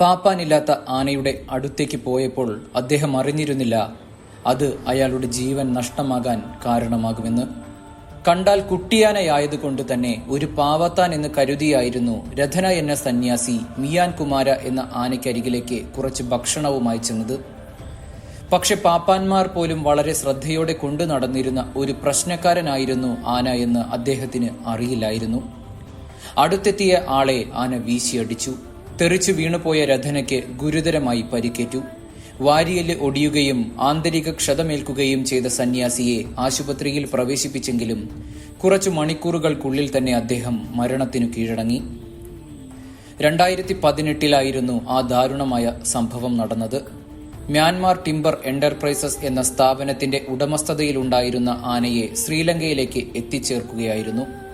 പാപ്പാനില്ലാത്ത ആനയുടെ അടുത്തേക്ക് പോയപ്പോൾ അദ്ദേഹം അറിഞ്ഞിരുന്നില്ല. അത് അയാളുടെ ജീവൻ നഷ്ടമാകാൻ കാരണമാകുമെന്ന്. കണ്ടാൽ കുട്ടിയാനയായതുകൊണ്ട് തന്നെ ഒരു പാവത്താൻ എന്ന് കരുതിയായിരുന്നു രഥന എന്ന സന്യാസി മിയാൻ കുമാര എന്ന ആനയ്ക്കരികിലേക്ക് കുറച്ച് ഭക്ഷണവും ചെന്നത്. പക്ഷെ പാപ്പാന്മാർ പോലും വളരെ ശ്രദ്ധയോടെ കൊണ്ടു നടന്നിരുന്ന ഒരു പ്രശ്നക്കാരനായിരുന്നു ആന എന്ന് അദ്ദേഹത്തിന് അറിയില്ലായിരുന്നു. അടുത്തെത്തിയ ആളെ ആന വീശിയടിച്ചു. തെറിച്ചു വീണുപോയ രഥനയ്ക്ക് ഗുരുതരമായി പരിക്കേറ്റു. വാരിയൽ ഒടിയുകയും ആന്തരിക ക്ഷതമേൽക്കുകയും ചെയ്ത സന്യാസിയെ ആശുപത്രിയിൽ പ്രവേശിപ്പിച്ചെങ്കിലും കുറച്ചു മണിക്കൂറുകൾക്കുള്ളിൽ തന്നെ അദ്ദേഹം മരണത്തിനു കീഴടങ്ങി. രണ്ടായിരത്തി പതിനെട്ടിലായിരുന്നു ആ ദാരുണമായ സംഭവം നടന്നത്. മ്യാൻമാർ ടിംബർ എന്റർപ്രൈസസ് എന്ന സ്ഥാപനത്തിന്റെ ഉടമസ്ഥതയിലുണ്ടായിരുന്ന ആനയെ ശ്രീലങ്കയിലേക്ക് എത്തിച്ചേർക്കുകയായിരുന്നു.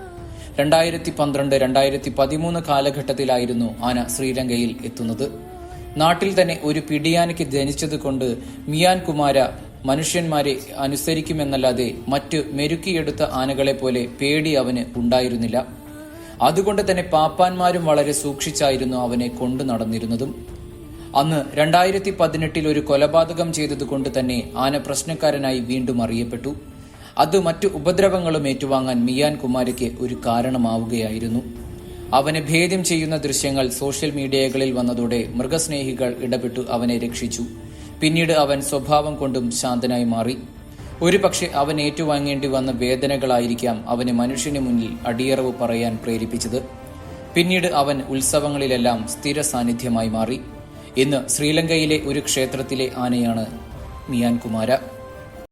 രണ്ടായിരത്തി പന്ത്രണ്ട് രണ്ടായിരത്തി പതിമൂന്ന് കാലഘട്ടത്തിലായിരുന്നു ആന ശ്രീലങ്കയിൽ എത്തുന്നത്. നാട്ടിൽ തന്നെ ഒരു പിടിയാനയ്ക്ക് ജനിച്ചത് കൊണ്ട് മിയാൻ കുമാര മനുഷ്യന്മാരെ അനുസരിക്കുമെന്നല്ലാതെ മറ്റ് മെരുക്കിയെടുത്ത ആനകളെ പോലെ പേടി അവന് ഉണ്ടായിരുന്നില്ല. അതുകൊണ്ട് തന്നെ പാപ്പാന്മാരും വളരെ സൂക്ഷിച്ചായിരുന്നു അവനെ കൊണ്ടു നടന്നിരുന്നതും. അന്ന് രണ്ടായിരത്തി പതിനെട്ടിൽ ഒരു കൊലപാതകം ചെയ്തതുകൊണ്ട് തന്നെ ആന പ്രശ്നക്കാരനായി വീണ്ടും അറിയപ്പെട്ടു. അത് മറ്റു ഉപദ്രവങ്ങളും ഏറ്റുവാങ്ങാൻ മിയാൻ കുമാരിക്ക് ഒരു കാരണമാവുകയായിരുന്നു. അവനെ ഭേദ്യം ചെയ്യുന്ന ദൃശ്യങ്ങൾ സോഷ്യൽ മീഡിയകളിൽ വന്നതോടെ മൃഗസ്നേഹികൾ ഇടപെട്ടു അവനെ രക്ഷിച്ചു. പിന്നീട് അവൻ സ്വഭാവം കൊണ്ടും ശാന്തനായി മാറി. ഒരുപക്ഷെ അവൻ ഏറ്റുവാങ്ങേണ്ടി വന്ന വേദനകളായിരിക്കാം അവനെ മനുഷ്യന് മുന്നിൽ അടിയറവ് പറയാൻ പ്രേരിപ്പിച്ചത്. പിന്നീട് അവൻ ഉത്സവങ്ങളിലെല്ലാം സ്ഥിര സാന്നിധ്യമായി മാറി. ഇന്ന് ശ്രീലങ്കയിലെ ഒരു ക്ഷേത്രത്തിലെ ആനയാണ് മിയാൻ കുമാര.